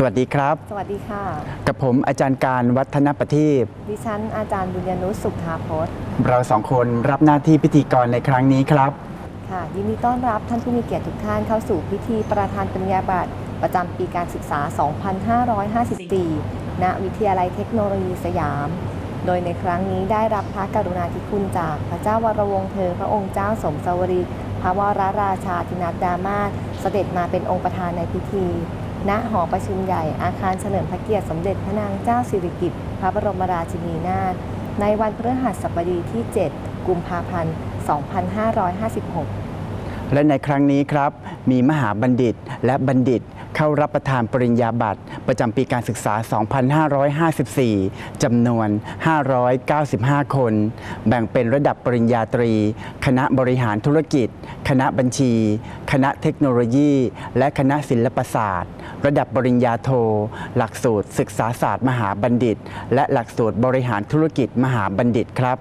สวัสดีครับ สวัสดีค่ะ กับผมอาจารย์การวัฒนประทีปดิฉันอาจารย์บุญญานุชสุขทาพจน์เราสองคนรับหน้าที่พิธีกรในครั้งนี้ครับ ค่ะ ยินดีต้อนรับท่านผู้มีเกียรติทุกท่านเข้าสู่พิธีประธานปริญญาบัตรประจำปีการศึกษา 2554 ณ วิทยาลัยเทคโนโลยีสยาม โดยในครั้งนี้ได้รับพระกรุณาธิคุณจากพระเจ้าวรวงศ์เธอพระองค์เจ้าสมสวรีพระวรราชาธินัดดามาศเสด็จมาเป็นองค์ประธานในพิธี ณหอประชุมใหญ่อาคารเฉลิมพระเกียรติสมเด็จพระนางเจ้าสิริกิติ์พระบรมราชินีนาถในวันพฤหัสบดีที่ 7 กุมภาพันธ์ 2556 และในครั้งนี้ครับมีมหาบัณฑิตและบัณฑิต เข้ารับประทานปริญญาบัตร ประจำปีการศึกษา 2554 จำนวน 595 คน แบ่งเป็นระดับปริญญาตรี คณะบริหารธุรกิจ คณะบัญชี คณะเทคโนโลยี และคณะศิลปศาสตร์ ระดับปริญญาโท หลักสูตรศึกษาศาสตร์มหาบัณฑิต และหลักสูตรบริหารธุรกิจมหาบัณฑิตครับ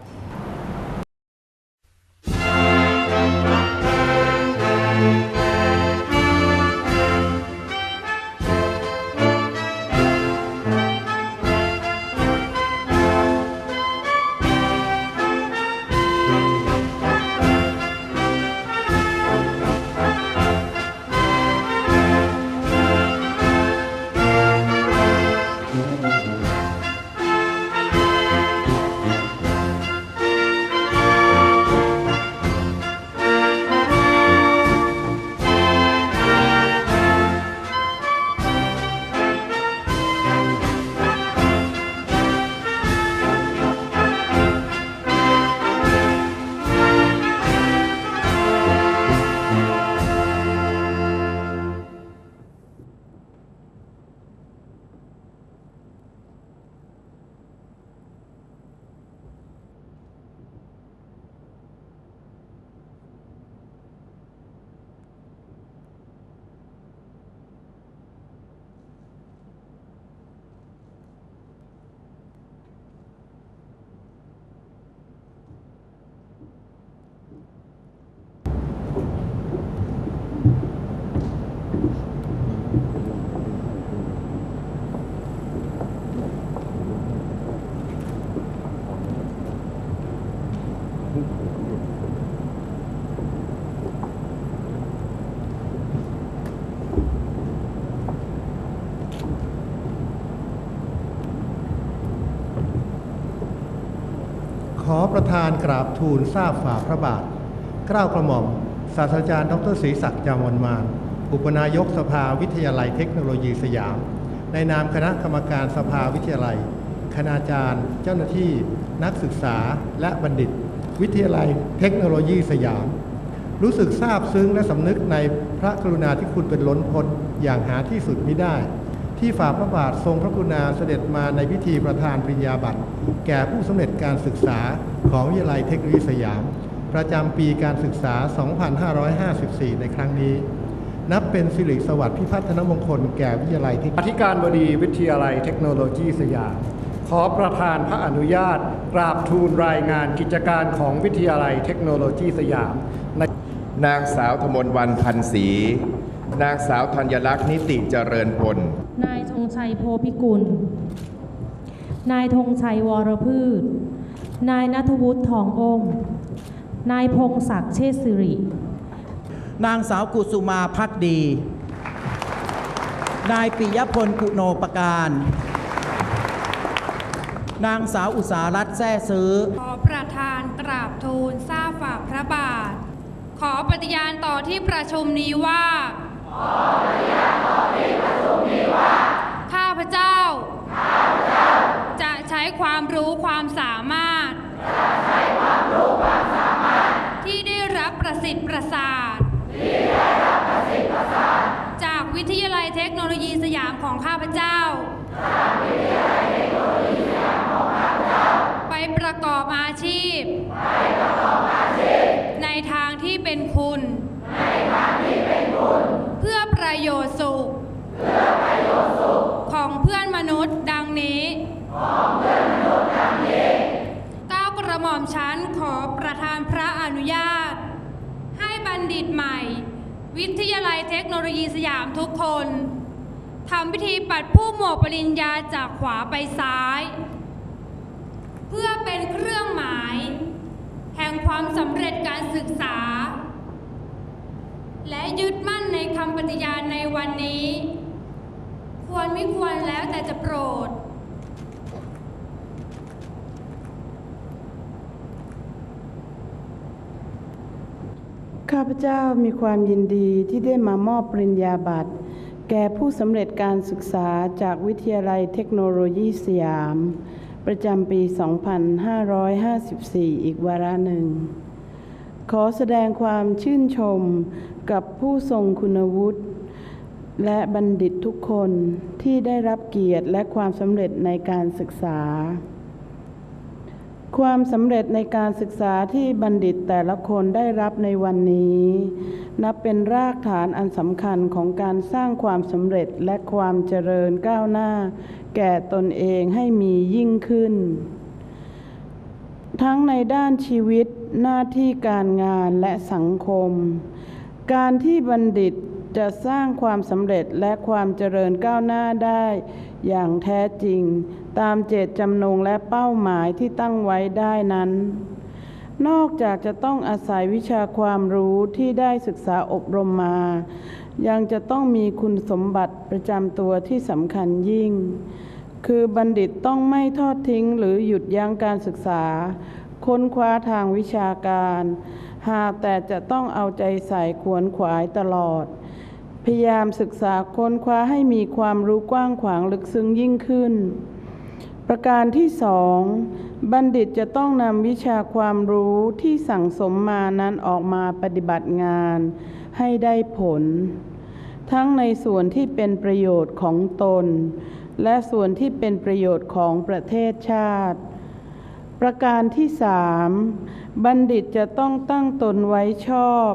ขอประธานกราบทูลทราบฝ่าพระบาทเกล้าวกระหม่อม ศาสตราจารย์ดรศรีศักดิ์จามวันมาน อุปนายกสภาวิทยาลัยเทคโนโลยีสยาม ในนามคณะกรรมการสภาวิทยาลัย คณาจารย์ เจ้าหน้าที่ นักศึกษาและบัณฑิต วิทยาลัยเทคโนโลยีสยาม รู้สึกซาบซึ้งและสำนึกในพระกรุณาธิคุณเป็นล้นพ้นอย่างหาที่สุดมิได้ ที่ฝ่าพระบาททรงพระกรุณาเสด็จมาในพิธีประธานปริญญาบัตร แก่ผู้สำเร็จการศึกษาของวิทยาลัยเทคโนโลยีสยาม ประจำปีการศึกษา 2554 ในครั้งนี้ นับเป็นสิริสวัสดิ์พิพัฒนมงคลแก่วิทยาลัยเทคอธิการบดีวิทยาลัยเทคโนโลยีสยาม ขอประธานพระอนุญาตกราบทูลรายงานกิจการของวิทยาลัยเทคโนโลยีสยามในนางสาวธมนวันพันศรีนางสาวธัญลักษณ์นิติเจริญพล นายธงชัยโพพิกุล นายธงชัยวรพืช นายนัทวุฒิทององค์นายพงศักดิ์เชษฐสิริ นางสาวกุสุมาพักดี นายปิยพลกุโนปการ นางสาวอุสารัตน์แซ่ซื้อ ขอประธานกราบทูลทราบฝ่าพระบาท ขอปฏิญาณต่อที่ประชุมนี้ว่าข้าพเจ้า จะใช้ความรู้ความสามารถ ที่ได้รับประสิทธิ์ประสาท จากวิทยาลัยเทคโนโลยีสยามของข้าพเจ้า ไปประกอบอาชีพ ในทางที่เป็นคุณ เพื่อประโยชน์สุข ของเพื่อนมนุษย์ดังนี้ก้าวกระหม่ อมชั้นขอประธานพระอนุญาต ให้บัณฑิตใหม่ วิทยาลัยเทคโนโลยีสยามทุกคนทำพิธีปัดผู้หมวกปริญญาจากขวาไปซ้าย เพื่อเป็นเครื่องหมาย แห่งความสำเร็จการศึกษา และยึดมั่นในคำปฏิญาณในวันนี้ ควรไม่ควรแล้วแต่จะโปรด ข้าพเจ้ามีความยินดีที่ได้มามอบปริญญาบัตร แก่ผู้สำเร็จการศึกษาจากวิทยาลัยเทคโนโลยีสยาม ประจำปี 2554 อีกวาระหนึ่ง ขอแสดงความชื่นชมกับผู้ทรงคุณวุฒิและบัณฑิตทุกคนที่ได้รับเกียรติและความสำเร็จในการศึกษา ความสำเร็จในการศึกษาที่บัณฑิตแต่ละคนได้รับในวันนี้ นับเป็นรากฐานอันสำคัญของการสร้างความสำเร็จและความเจริญก้าวหน้า แก่ตนเองให้มียิ่งขึ้น ทั้งในด้านชีวิตหน้าที่การงานและสังคม การที่บัณฑิต จะสร้างความสำเร็จและความเจริญก้าวหน้าได้ อย่างแท้จริง ตามเจตจำนงและเป้าหมายที่ตั้งไว้ได้นั้น นอกจากจะต้องอาศัยวิชาความรู้ที่ได้ศึกษาอบรมมา ยังจะต้องมีคุณสมบัติประจำตัวที่สำคัญยิ่ง คือบัณฑิตต้องไม่ทอดทิ้งหรือหยุดยั้งการศึกษา ค้นคว้าทางวิชาการ หากแต่จะต้องเอาใจใส่ขวนขวายตลอด พยายามศึกษาค้นคว้าให้มีความรู้กว้างขวางลึกซึ้งยิ่งขึ้น ประการที่สองบัณฑิตจะต้องนำวิชาความรู้ที่สั่งสมมานั้นออกมาปฏิบัติงานให้ได้ผล ทั้งในส่วนที่เป็นประโยชน์ของตน และส่วนที่เป็นประโยชน์ของประเทศชาติ ประการที่สามบัณฑิตจะต้องตั้งตนไว้ชอบ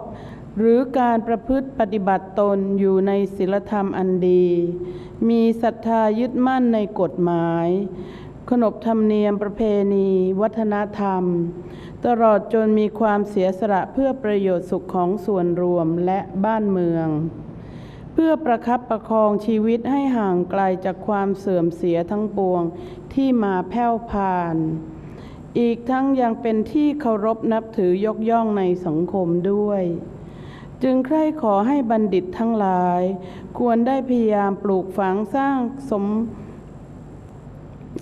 หรือการประพฤติปฏิบัติตนอยู่ในศีลธรรมอันดี มีศรัทธายึดมั่นในกฎหมาย ขนบธรรมเนียมประเพณี วัฒนธรรม ตลอดจนมีความเสียสละเพื่อประโยชน์สุขของส่วนรวมและบ้านเมือง เพื่อประคับประคองชีวิตให้ห่างไกลจากความเสื่อมเสียทั้งปวงที่มาแผ่วพานอีกทั้งยังเป็นที่เคารพนับถือยกย่องในสังคมด้วย จึงใคร่ขอให้บัณฑิตทั้งหลาย ควรได้พยายามปลูกฝังสร้างสม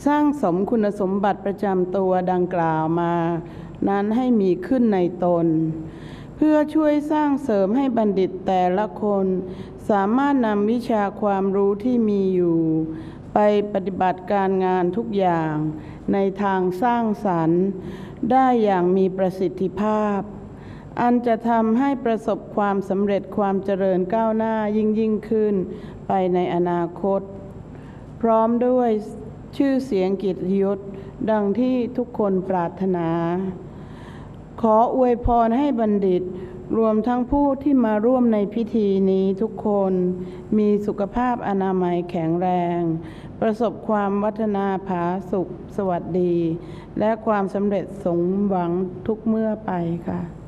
สร้างสมคุณสมบัติประจำตัวดังกล่าวมา นั้นให้มีขึ้นในตน เพื่อช่วยสร้างเสริมให้บัณฑิตแต่ละคน สามารถนำวิชาความรู้ที่มีอยู่ ไปปฏิบัติการงานทุกอย่าง ในทางสร้างสรรค์ ได้อย่างมีประสิทธิภาพ อันจะทำให้ประสบความสำเร็จความเจริญก้าวหน้ายิ่งยิ่งขึ้นไปในอนาคต พร้อมด้วยชื่อเสียงกิตยศดังที่ทุกคนปรารถนา ขออวยพรให้บัณฑิต รวมทั้งผู้ที่มาร่วมในพิธีนี้ทุกคน มีสุขภาพอนามัยแข็งแรง ประสบความวัฒนาผาสุขสวัสดี และความสำเร็จสมหวังทุกเมื่อไปค่ะ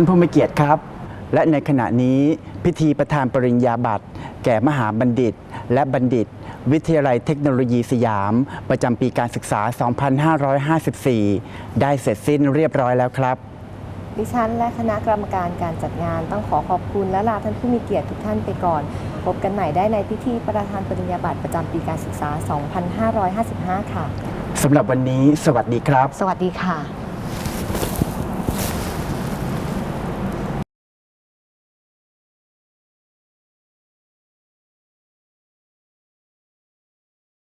านผู้มีเกียรติครับ และในขณะนี้พิธีประธานปริญญาบัตร แก่มหาบัณฑิต และบัณฑิต วิทยาลัยเทคโนโลยีสยาม ประจำปีการศึกษา 2554 ได้เสร็จสิ้นเรียบร้อยแล้วครับ ดิฉันและคณะกรรมการการจัดงานต้องขอขอบคุณและลาท่านผู้มีเกียรติทุกท่านไปก่อน พบกันใหม่ได้ในพิธีประธานปริญญาบัตรประจำปีการศึกษา 2555 ค่ะ สำหรับวันนี้สวัสดีครับ สวัสดีค่ะ